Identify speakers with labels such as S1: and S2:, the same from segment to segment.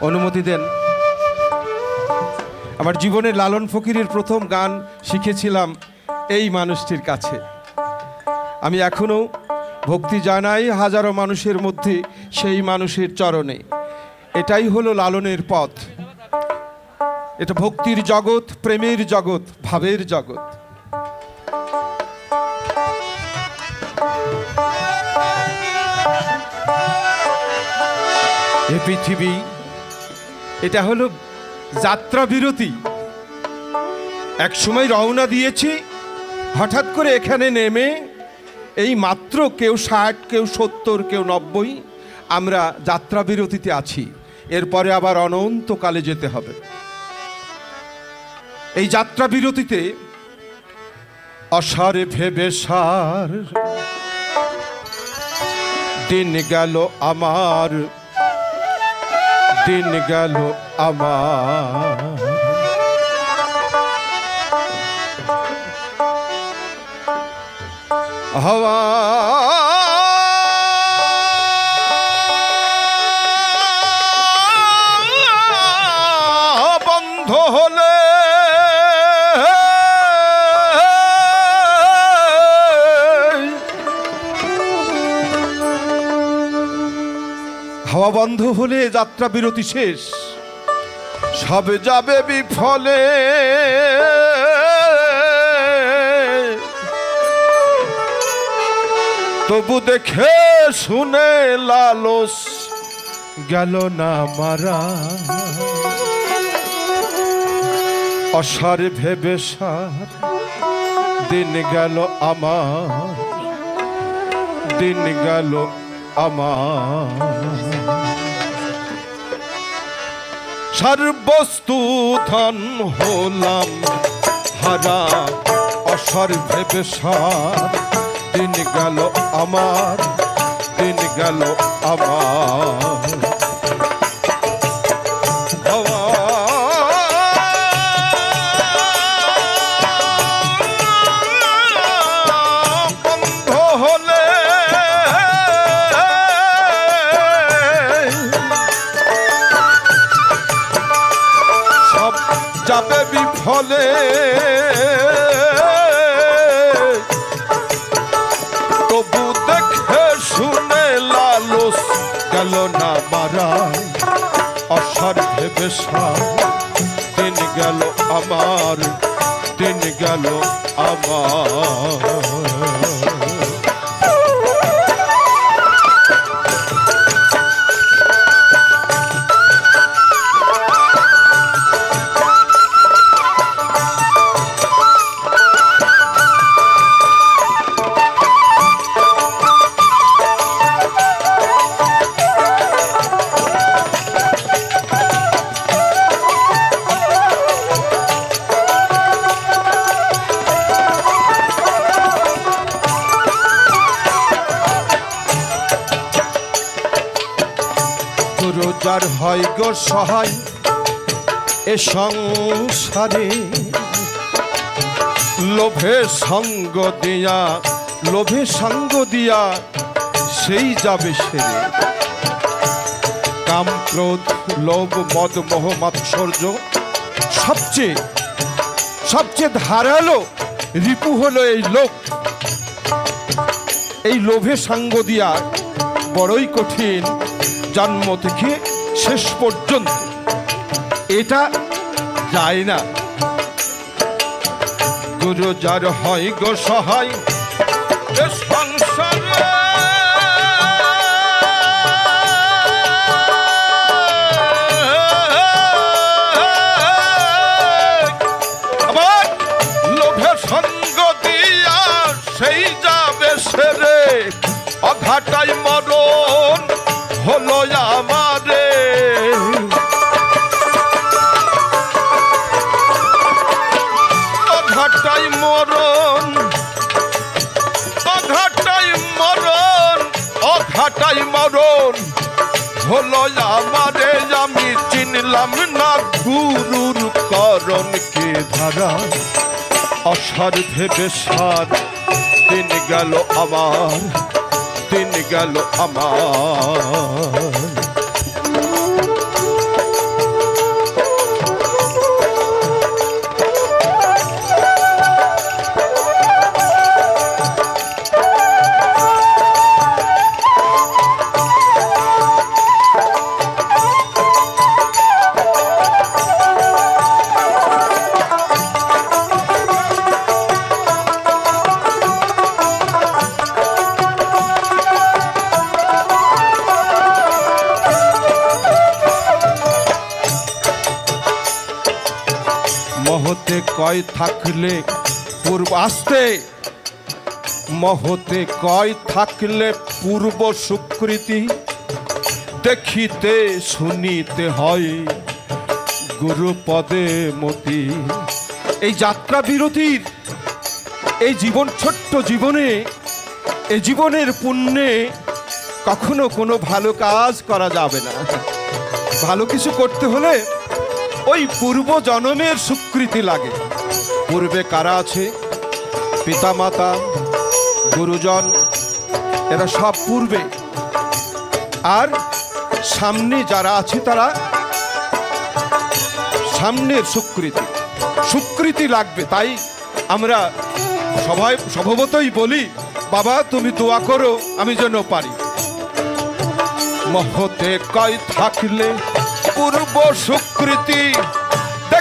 S1: অনুমতি দেন। আমার জীবনের লালন ফকিরের প্রথম গান শিখেছিলাম এই মানুষটির কাছে। আমি এখনও ভক্তি জানাই হাজারো মানুষের মধ্যে সেই মানুষের চরণে। এটাই হলো লালনের পথ। এটা ভক্তির জগৎ, প্রেমের জগৎ, ভাবের জগৎ। এ পৃথিবী এটা হলো যাত্রা বিরতি এক সময় রওনা দিয়েছি, হঠাৎ করে এখানে নেমে এই মাত্র কেউ ষাট, কেউ সত্তর, কেউ নব্বই আমরা যাত্রা বিরতিতে আছি। এরপরে আবার অনন্তকালে যেতে হবে। এই যাত্রা বিরতিতে অসারে ভেবে সার, দিন গেল আমার দিন গেল আমার। হওয়া। বন্ধ হলে বন্ধ হলে যাত্রা বিরতি শেষ। সব যাবে বিফলে। তবু দেখে শুনে লালস গেল না মারা। অসার ভেবে সার, দিন গেল আমার। দিন গেল আমার। সর্বস্তু ধন হলাম হারা অসর ভেবে সার দিন গেল আমার দিন গেল আমার। যাবে বিফলে তবু দেখে শুনে লালস গেল না মারা অসার ভেবে দিন গেল আমার, দিন গেল আমার। রোজার হয় গো সহায়, এ সংসারে। লোভে সঙ্গ দিয়া, লোভে সঙ্গ দিয়া সেই যাবে সেরে কাম ক্রোধ লোভ, মদ, মোহ, মাৎসর্য সবচেয়ে সবচেয়ে ধারালো রিপু হলো এই লোক এই লোভে সঙ্গ দিয়া বড়ই কঠিন জন্ম থেকে শেষ পর্যন্ত। এটা যায় না। গুরু যার হয় গো সহায় সংসার অঘাটাই মরণ হলো আমারে, আমি না গুরুর করণ কে ধারা। অসার ভেবে সার দিন গেল আমার দিন গেল আমার। কয় থাকলে পূর্ব আসতে? মহতে কয় থাকলে পূর্ব সুকৃতি? দেখিতে শুনিতে হয় গুরুপদে মতি। এই যাত্রা বিরতির, এই জীবন ছোট্ট জীবনে এই জীবনের পুণ্যে কখনো কোনো ভালো কাজ করা যাবে না। ভালো কিছু করতে হলে ওই পূর্ব জন্মের স্বীকৃতি লাগে। পূর্বে কারা আছে? পিতামাতা, গুরুজন, এরা সব পূর্বে। আর সামনে যারা আছে তারা সামনের সুকৃতি। সুকৃতি লাগবে, তাই আমরা সবাই স্বভাবতই বলি, বাবা, তুমি দোয়া করো, আমি যেন পারি। মহতে কয় থাকলে পূর্ব স্বীকৃতি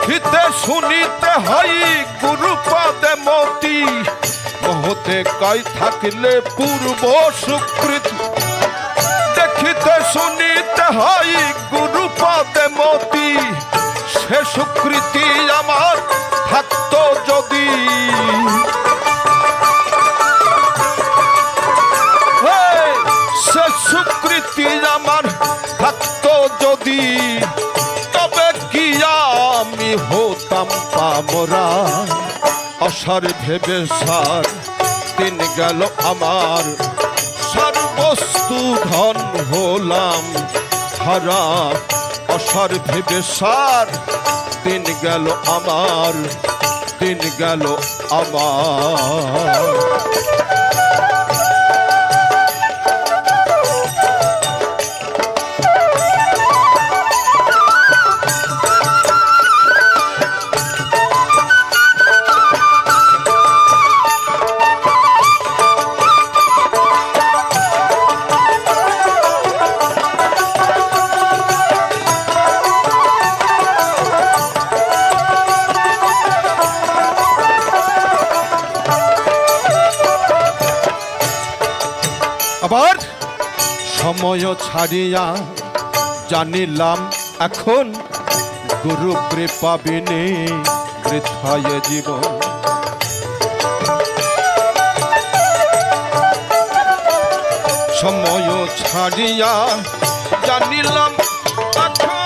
S1: দেখিতে শুনিতে হয় গুরুপদে মতি। মহতে কয় থাকলে পূর্ব স্বীকৃতি দেখিতে শুনিতে হয় গুরুপদে মতি। সে স্বীকৃতি আমার থাকতো যদি। সে স্বীকৃতি আমার থাকতো যদি। হতাম পামরা অসার ভেবে সার, দিন গেল আমার। সর্বস্তু ধন হলাম হারা অসার ভেবে সার, দিন গেল আমার। দিন গেল আমার। আবার সময় ছাড়িয়া জানিলাম এখন গুরু কৃপা বিনে বৃথায় জীবন। সময় ছাড়িয়া জানিলাম এখন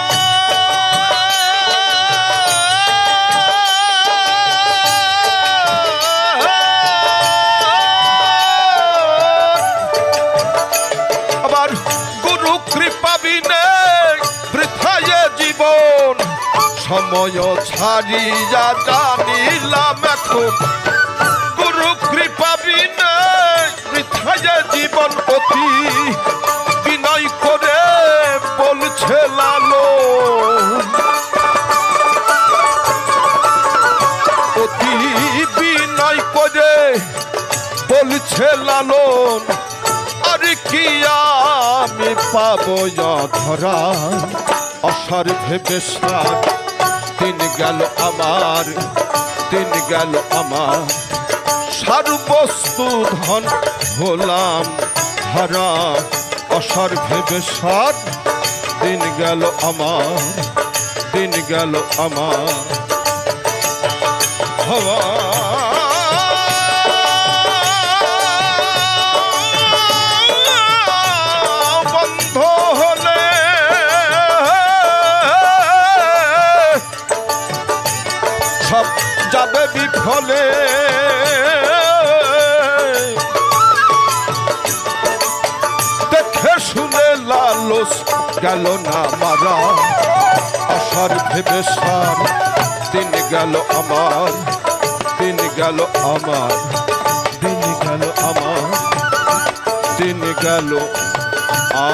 S1: সময় ছাড়িয়া জানিলাম এখন, গুরু কৃপা বিনে বৃথায় জীবন অতি বিনয় করে বলছে লালো অতি বিনয় করে বলছে লালন, আরে কি আমি পাবো ধরা? অসার ভেবে সার গেল আমার দিন গেল আমার। সর্বস্তু ধন হলাম হারা অসার ভেবে সার দিন গেল আমার দিন গেল আমার। হওয়া বিফলে দেখে শুনে লালস গেল না মারা। আশার ভেবে সার দিন গেল আমার, দিন গেল আমার, দিন গেল আমার, দিন গেল আ